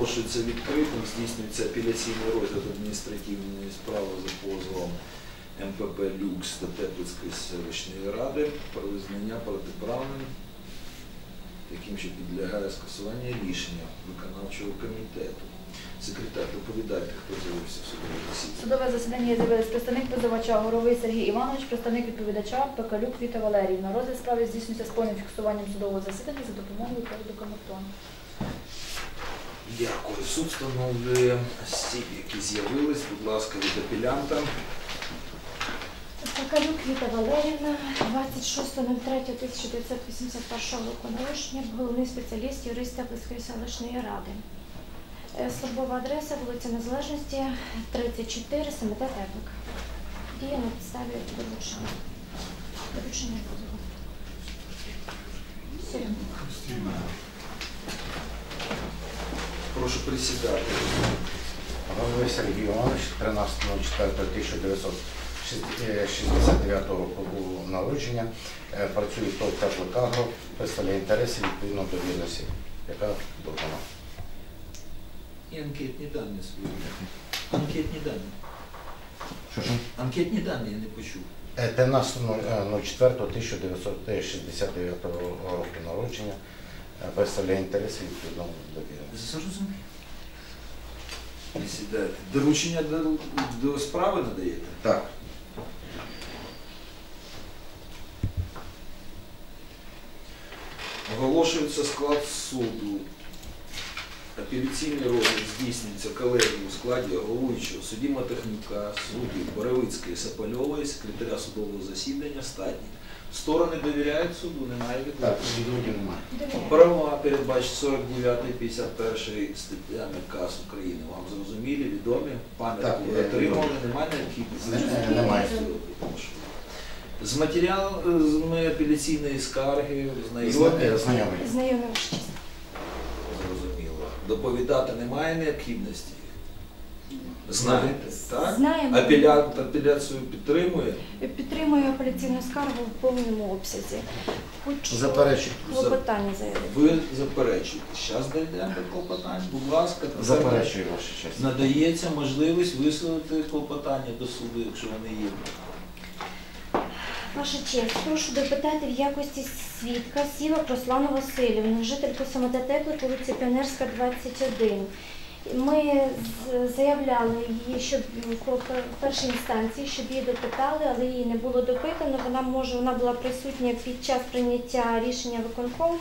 оголошується відкритим, здійснюється апеляційний розгляд адміністративної справи за позовом МПП Люкс до Теплицької селищної ради про визнання протиправним, яким ще підлягає скасування рішення виконавчого комітету. Секретар, доповідайте, хто з'явився в судовій засіданні. Судове засідання з'явились представник позивача Горовий Сергій Іванович, представник відповідача Пекалюк Віта Валеріївна. Розгляд справи здійснюється з повним фіксуванням судового засідання за допомогою приводу камертону. Дякую. Суд встановлює осіб, які з'явились. Будь ласка, від апелянта. Пекалюк Віта Валерівна, 26.03.1981 року народження, головний спеціаліст, юрист Теплицької селищної ради. Е, Службова адреса, вулиця Незалежності, 34, СМТ Теплик. Діє на підставі доручення. Доручення позову. Сьогодні. Прошу присідати. Голови Сергій Іванович 13.04.1969 року народження. Е, Працює в ТОВ «Теплокагро», представляє інтереси відповідно до відомості, яка додана. І анкетні дані свої. Анкетні дані. Що ж? Анкетні дані я не почув. Е, 13.04.1969 року народження. Представляє інтереси відповідно до відомості. Зрозумів. Присідайте. Доручення до, до справи надаєте? Так. Оголошується склад суду. Апеляційний розгляд здійснюється колегією у складі головуючого судді техніка, судді Боровицької, Сапальової, секретаря судового засідання, статні. Сторони довіряють суду, немає Так, відмови. відводів немає. Права передбачить 49 51 статтями КАС України. Вам зрозумілі, відомі, пам'ятку Так, отримали, немає необхідності. Не- немає. З матеріалами апеляційної скарги знайомі. е, Знайомий. Знайомі. Зрозуміло. Доповідати немає необхідності. Знаєте, так? Знаємо. Апелянт апеляцію підтримує. Підтримую апеляційну скаргу в повному обсязі. Хочу клопотання заявити. Ви заперечуєте. Зараз дійдемо до клопотань. Будь ласка, Заперечую ваша честь. надається можливість висловити клопотання до суду, якщо вони є. Ваша честь, прошу допитати в якості свідка Сівак Руслану Васильівну, жительку самота Теплик, вулиця Піонерська, 21. Ми заявляли її, щоб пер- першій інстанції, щоб її допитали, але її не було допитано. Вона може вона була присутня під час прийняття рішення виконкому.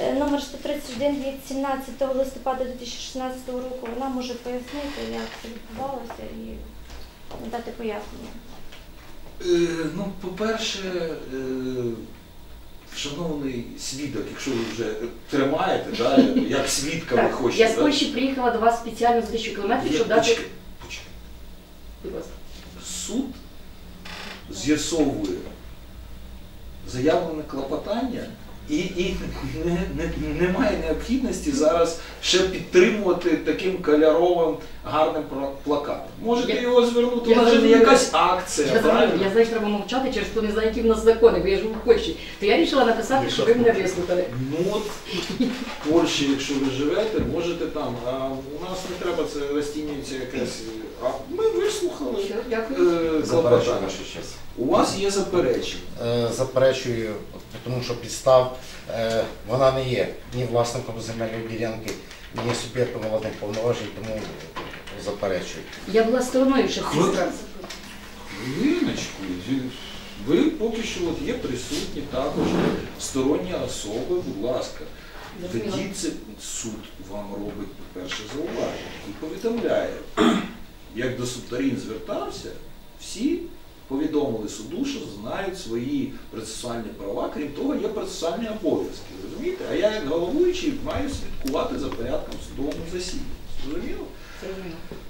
Е, Номер 131 від 17 листопада 2016 року. Вона може пояснити, як це відбувалося і надати пояснення. Е, ну, по-перше, е, шановний свідок, якщо ви вже тримаєте, да, як свідка ви Так, хочете. я з да? Польщі приїхала до вас спеціально за тисячу кілометрів, щоб дати. почекай, почекай. Будь ласка. Суд з'ясовує заявлене клопотання і, і не, не, немає необхідності зараз ще підтримувати таким кольоровим гарним пла- плакатом. Можете Я- його звернути, у нас же не якась акція, Я правильно? я знаю, що треба мовчати через то не знаю, які в нас закони, бо я живу в Польщі. То я вирішила написати, щоб ви мене вислухали. Ну от в Польщі, якщо ви живете, можете там. А у нас не треба це розцінюється якесь. А ми вислухали е, Заперечую клопотання. честь. У вас є заперечення. Е, Заперечую, тому що підстав е, вона не є ні власником земельної ділянки, ні суб'єктом владних повноважень, тому заперечую. Я була стороною ще Ви-. Хвилиночку, ви поки що от є присутні також сторонні особи, будь ласка. Тоді це суд вам робить, по-перше, зауваження і повідомляє, як до субторін звертався, всі повідомили суду, що знають свої процесуальні права, крім того, є процесуальні обов'язки. Розумієте? А я, як головуючий, маю слідкувати за порядком судового засідання. Зрозуміло?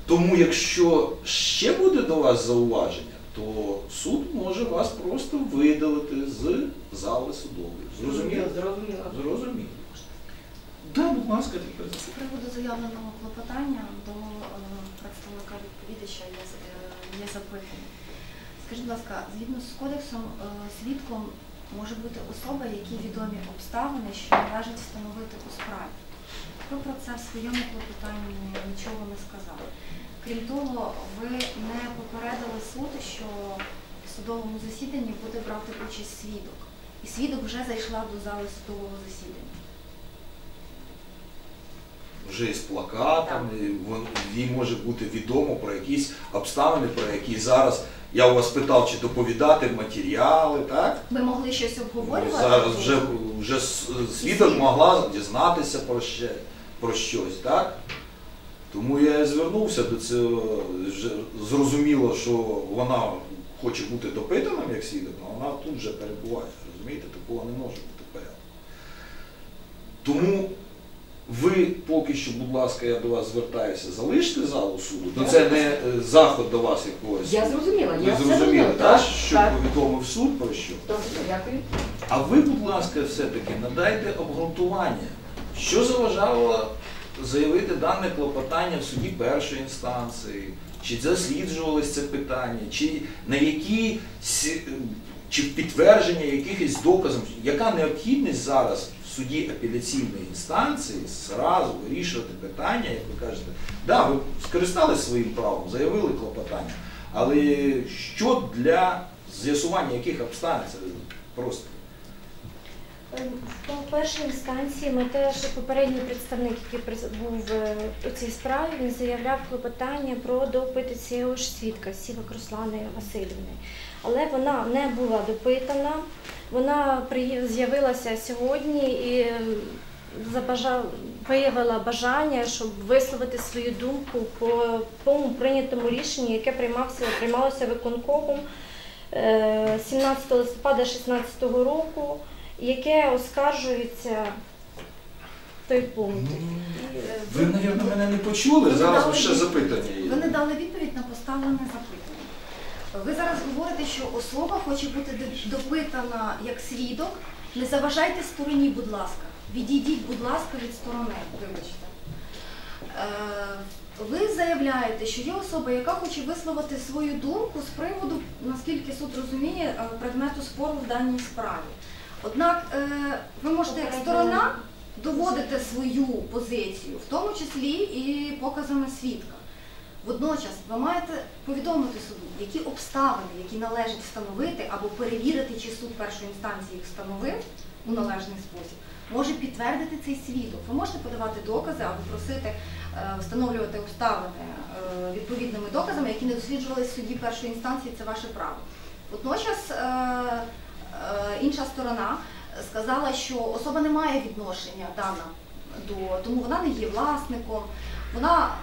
Тому, якщо ще буде до вас зауваження, то суд може вас просто видалити з зали судової. Зрозуміло? Зрозуміла. Зрозуміло. Да, будь ласка, тепер. З приводу заявленого клопотання до е, представника відповідача є, е, запитання. Скажіть, будь ласка, згідно з кодексом, е, свідком може бути особа, які відомі обставини, що належить встановити у справі. Ви про це в своєму клопотанні нічого не сказали. Крім того, ви не попередили суд, що в судовому засіданні буде брати участь свідок. І свідок вже зайшла до зали судового засідання. Вже із плакатами, їй може бути відомо про якісь обставини, про які зараз я у вас питав, чи доповідати матеріали, так? Ви могли щось обговорювати? Зараз тут? вже, вже свідок могла дізнатися про, ще, про щось, так? Тому я і звернувся до цього. Зрозуміло, що вона хоче бути допитаним як свідок, але вона тут вже перебуває. Розумієте, такого не може бути порядку. Тому ви поки що, будь ласка, я до вас звертаюся, залиште залу суду. Ну це не е, заход до вас якогось. Я зрозуміла, Ви я все зрозуміли, зрозуміла. так? Що так. повідомив суд про що? Добре, дякую. А ви, будь ласка, все-таки надайте обґрунтування, що заважало заявити дане клопотання в суді першої інстанції, чи досліджувалось це питання, чи на які чи підтвердження якихось доказів, яка необхідність зараз суді апеляційної інстанції зразу вирішувати питання, як ви кажете, да, ви скористалися своїм правом, заявили клопотання, але що для з'ясування яких обставин це просто. По першій інстанції ми теж попередній представник, який був е, у цій справі, він заявляв клопотання про допит цього ж свідка, Сівак Руслани Васильівни. Але вона не була допитана, вона з'явилася сьогодні і е, виявила бажання, щоб висловити свою думку по тому прийнятому рішенню, яке приймався, приймалося виконкомом е, 17 листопада 2016 року яке оскаржується той пункт. Е, Ви, мабуть, мене не почули. Зараз ще запитання є. Ви не дали відповідь на поставлене запитання. Ви зараз говорите, що особа хоче бути допитана як свідок. Не заважайте стороні, будь ласка. Відійдіть, будь ласка, від сторони. Вибачте. Е, Ви заявляєте, що є особа, яка хоче висловити свою думку з приводу, наскільки суд розуміє, е, предмету спору в даній справі. Однак е, ви можете як сторона доводити свою позицію, в тому числі і показами свідка. Водночас ви маєте повідомити суду, які обставини, які належить встановити або перевірити, чи суд першої інстанції їх встановив у належний спосіб, може підтвердити цей свідок. Ви можете подавати докази або просити е, встановлювати обставини е, відповідними доказами, які не досліджувалися в суді першої інстанції, це ваше право. Водночас інша сторона сказала, що особа не має відношення дана до тому вона не є власником. Вона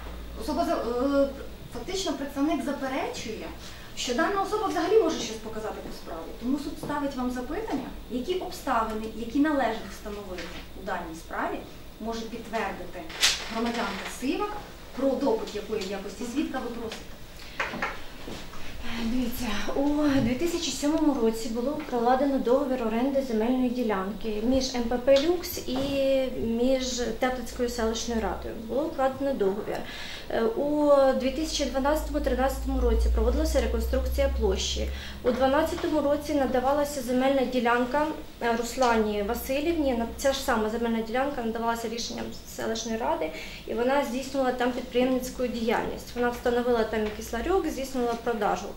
особа е, фактично представник заперечує, що дана особа взагалі може щось показати по справі. Тому суд ставить вам запитання, які обставини, які належить встановити у даній справі, може підтвердити громадянка Сивак про допит якої якості свідка ви просите. Дивіться, у 2007 році було укладено договір оренди земельної ділянки між МПП Люкс і між Теплицькою селищною радою. Було укладено договір. Е, У 2012-2013 році проводилася реконструкція площі. У 2012 році надавалася земельна ділянка е, Руслані Васильівні. Ця ж сама земельна ділянка надавалася рішенням селищної ради, і вона здійснювала там підприємницьку діяльність. Вона встановила там якийсь ларьок, здійснювала продажу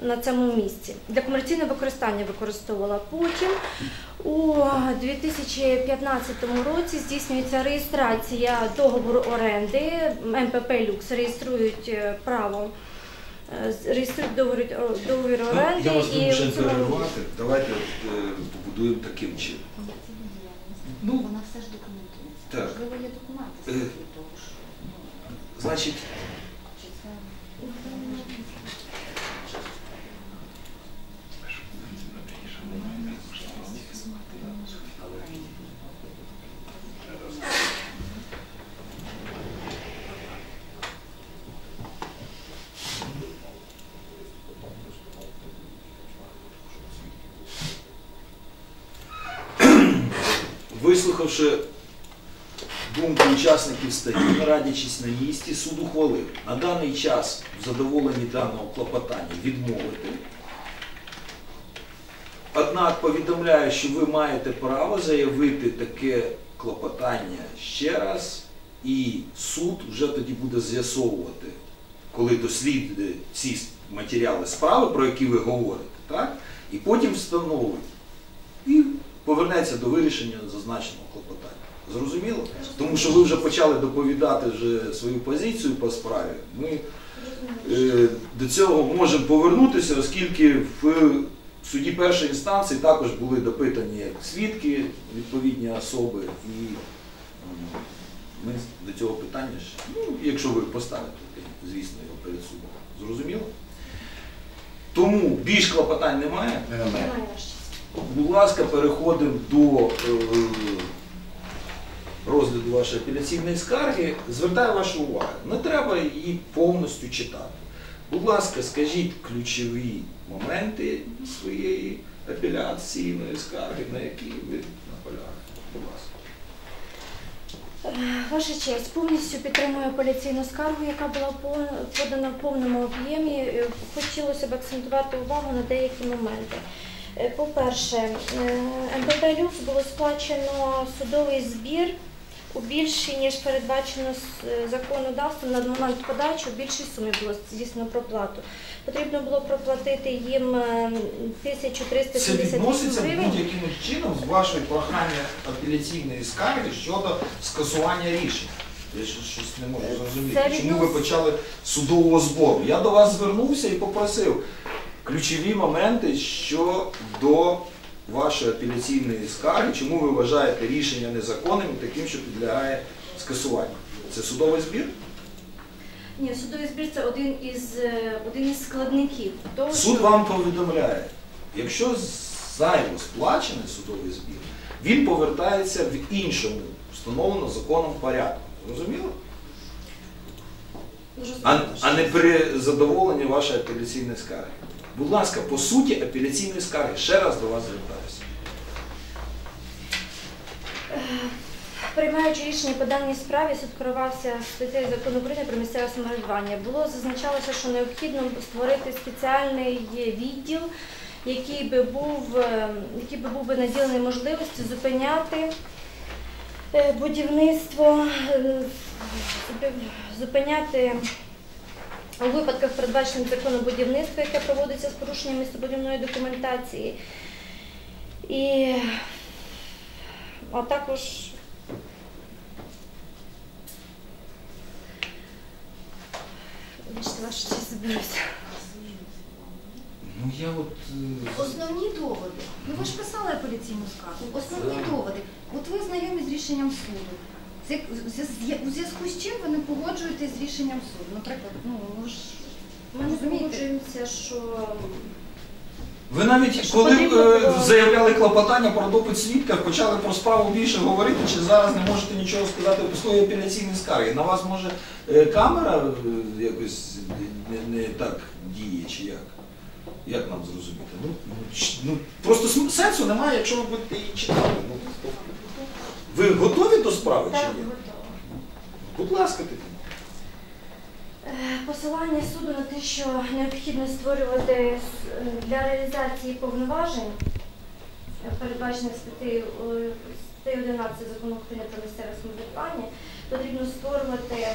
на цьому місці. Для комерційного використання використовувала. Потім у 2015 році здійснюється реєстрація договору оренди. МПП Люкс реєструють е, право. е, Реєструють договір, договір оренди Ну, Я вас і цьому- перервати. Давайте е, побудуємо таким чином. Ну, Вона все ж документується. так. Можливо, є документи Е. того, що ну, Значить, чи це вислухавши думку учасників статті, радячись на місці, суд ухвалив на даний час в задоволенні даного клопотання відмовити. Однак повідомляю, що ви маєте право заявити таке клопотання ще раз, і суд вже тоді буде з'ясовувати, коли дослідить ці матеріали справи, про які ви говорите, так? і потім встановить. І повернеться до вирішення зазначеного клопотання. Зрозуміло? Тому що ви вже почали доповідати вже свою позицію по справі. Ми е, до цього можемо повернутися, оскільки в суді першої інстанції також були допитані свідки, відповідні особи, і ми до цього питання ще, ну, якщо ви поставите, звісно, його перед судом. Зрозуміло? Тому більш клопотань немає. Немає. Будь ласка, переходимо до е, розгляду вашої апеляційної скарги. Звертаю вашу увагу, не треба її повністю читати. Будь ласка, скажіть ключові моменти своєї апеляційної скарги, на які ви наполягаєте. Будь ласка. Ваша честь, повністю підтримую апеляційну скаргу, яка була подана в повному об'ємі. Е, Хотілося б акцентувати увагу на деякі моменти. Е, По-перше, е, МПП «Люкс» було сплачено судовий збір у більшій, ніж передбачено е, законодавством на момент подачі, у більшій сумі було здійснено проплату. Потрібно було проплатити їм е, Це 1378 відноситься будь-яким чином з вашої прохання апеляційної скарги щодо скасування рішень. Я щось не можу зрозуміти. Чому ви почали судового збору? Я до вас звернувся і попросив ключові моменти щодо вашої апеляційної скарги, чому ви вважаєте рішення незаконним і таким, що підлягає скасуванню. Це судовий збір? Ні, судовий збір це один із е, один із складників. Того, Суд що- вам повідомляє, якщо зайво сплачений судовий збір, він повертається в іншому встановлено законом порядку. Зрозуміло? А, а не при задоволенні вашої апеляційної скарги. Будь ласка, по суті апеляційної скарги ще раз до вас звертаюся. Приймаючи рішення по даній справі, суд керувався статтею закону України про місцеве самоврядування. Було зазначалося, що необхідно створити спеціальний відділ, який би був, е, який би був би наділений можливістю зупиняти е, будівництво, е, зупиняти у випадках передбачених законом будівництва, яке проводиться з порушенням містобудівної документації. І а також Вибачте, ваша честь заберуся. Ну я от. е, Основні доводи. Ну ви ж писали апеляційну скаргу. Основні доводи. От ви знайомі з рішенням суду. З- У зв'язку з чим ви не погоджуєтесь з рішенням суду? Наприклад, ну ж Ми не погоджуємося, що Ви навіть Що коли е, було- заявляли клопотання про допит свідка, почали про справу більше говорити, чи зараз не можете нічого сказати по своїй апеляційній скаргі. На вас може е, камера е, якось не, не так діє, чи як? Як нам зрозуміти? Ну, ну, ч- ну, просто см- сенсу немає, якщо ви будете її читати. Ну, готові до справи чи ні? Будь ласка, тоді. Е, Посилання суду на те, що необхідно створювати е, для реалізації повноважень, е, передбачених статтею е, статтею 11 закону України про місцеве самоврядування, потрібно створювати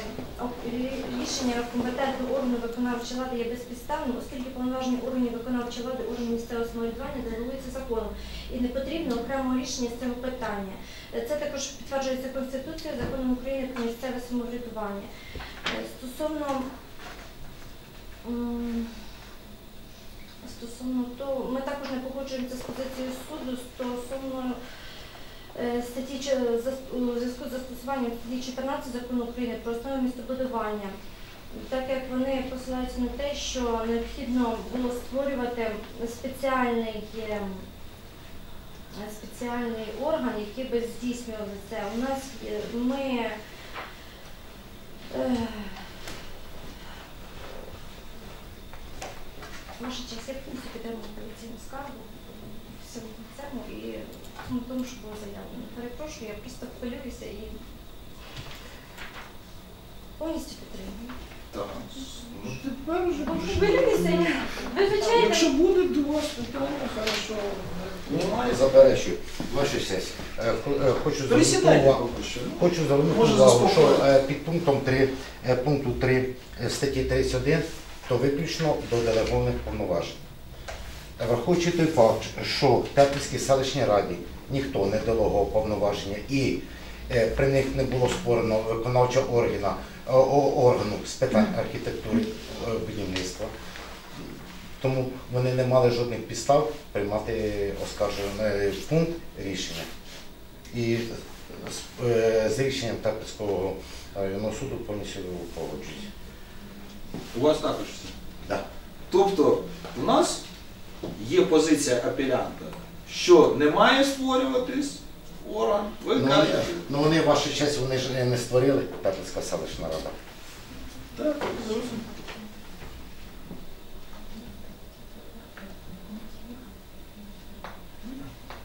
рішення компетентного органу виконавчої влади є безпідставним, оскільки повноваження органів виконавчої влади органів місцевого самоврядування регулюються законом і не потрібно окремого рішення з цього питання. Е, Це також підтверджується Конституцією, законом України про місцеве самоврядування. Е, Стосовно стосовно того, ми також не погоджуємося з позицією суду стосовно статті у зв'язку з застосуванням статті 14 закону України про основи містобудування. Так як вони посилаються на те, що необхідно було створювати спеціальний е, спеціальний орган, який би здійснював це. У нас ми е, Ваша честь, я повністю підтримую скаргу всьому цьому і всьому тому, що було заявлено. Перепрошую, я просто хвилююся і повністю підтримую. Так. Ну тепер вже Ви звичайно. Якщо буде до вас питання, хорошо. Немає. Заперечую. Ваша честь. Е, хо- е, Хочу звернути Присідайте увагу. поки що. ну. Хочу звернути Може, увагу, що е, під пунктом 3, е, пункту 3 е, статті 31 то виключно до делегованих повноважень. Враховуючи той факт, що в Теплицькій селищній раді ніхто не делегував повноваження і е, при них не було створено виконавчого органа, е, органу з питань архітектури е, будівництва. Тому вони не мали жодних підстав приймати оскаржений пункт рішення. І з, рішенням Теплицького районного суду повністю погоджуюсь. У вас також все. Да. Тобто у нас є позиція апелянта, що не має створюватись орган, ви Ну, кажете. ну вони ваша честь, вони ж не створили Теплицька селищна рада. Так, зрозуміло.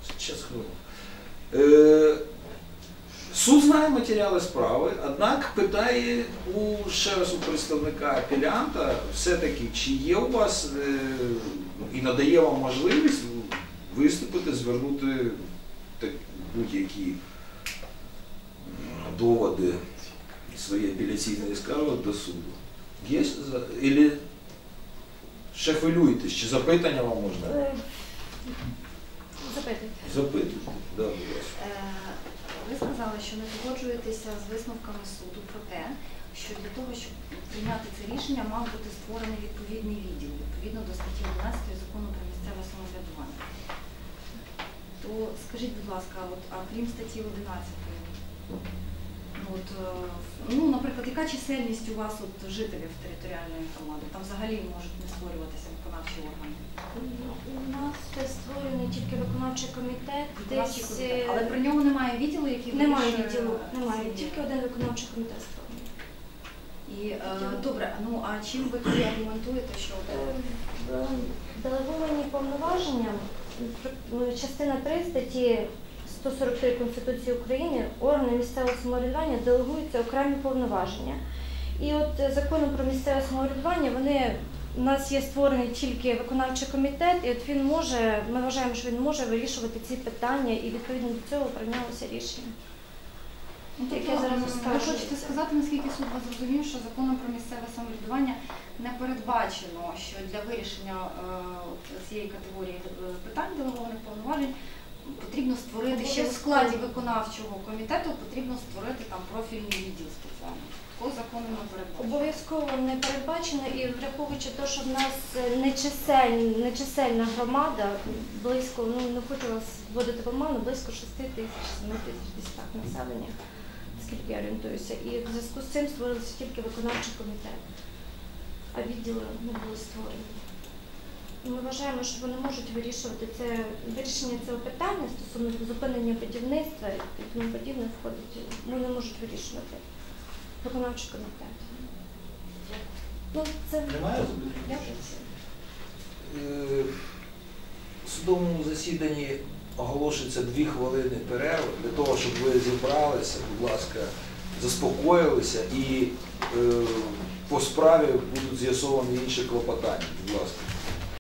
Сейчас хвилину. Е, Суд знає матеріали справи, однак питає у ще раз у представника апелянта, все-таки, чи є у вас е, і надає вам можливість виступити, звернути будь-які доводи своєї апеляційної скарги до суду. Є Ілі ще хвилюєтесь, чи запитання вам можна? Е, Запитуйте. Запитуйте. Да, будь ласка. Е, Ви сказали, що не погоджуєтеся з висновками суду про те, що для того, щоб прийняти це рішення, мав бути створений відповідний відділ відповідно до статті 11 закону про місцеве самоврядування. То скажіть, будь ласка, от, а крім статті 11, ну, от, е, ну, наприклад, яка чисельність у вас от, жителів територіальної громади? Там взагалі можуть не створюватися виконавчі органи. У нас створений тільки виконавчий комітет, Виконавчий десь комітет. е, Але при ньому немає відділу, який немає відділу, немає, тільки один виконавчий комітет створений. Е, добре, ну а чим ви тоді аргументуєте, що Е, е, Делеговані повноваження, е, частина 3 статті 143 Конституції України, органи місцевого самоврядування делегуються окремі повноваження. І от законом про місцеве самоврядування вони у нас є створений тільки виконавчий комітет, і от він може, ми вважаємо, що він може вирішувати ці питання, і відповідно до цього прийнялося рішення. Ну, тобто, зараз ви хочете сказати, наскільки суд вас зрозумів, що законом про місцеве самоврядування не передбачено, що для вирішення е, цієї категорії е, питань делегованих повноважень потрібно створити ще в складі виконавчого комітету, потрібно створити там профільний відділ спеціальний. Такого закону не передбачено. Обов'язково не передбачено і враховуючи те, що в нас нечисельна, нечисельна громада, близько, ну не хочу вас вводити в оману, близько 6 тисяч, 7 тисяч десь так населення, скільки я орієнтуюся. І в зв'язку з цим створився тільки виконавчий комітет, а відділи не були створені. Ми вважаємо, що вони можуть вирішувати це вирішення цього питання стосовно зупинення будівництва і тому подібне входить. Вони можуть вирішувати виконавчий комітет. Ну, це Немає Е, В судовому засіданні оголошується дві хвилини перерви для того, щоб ви зібралися, будь ласка, заспокоїлися і е, по справі будуть з'ясовані інші клопотання. Будь ласка.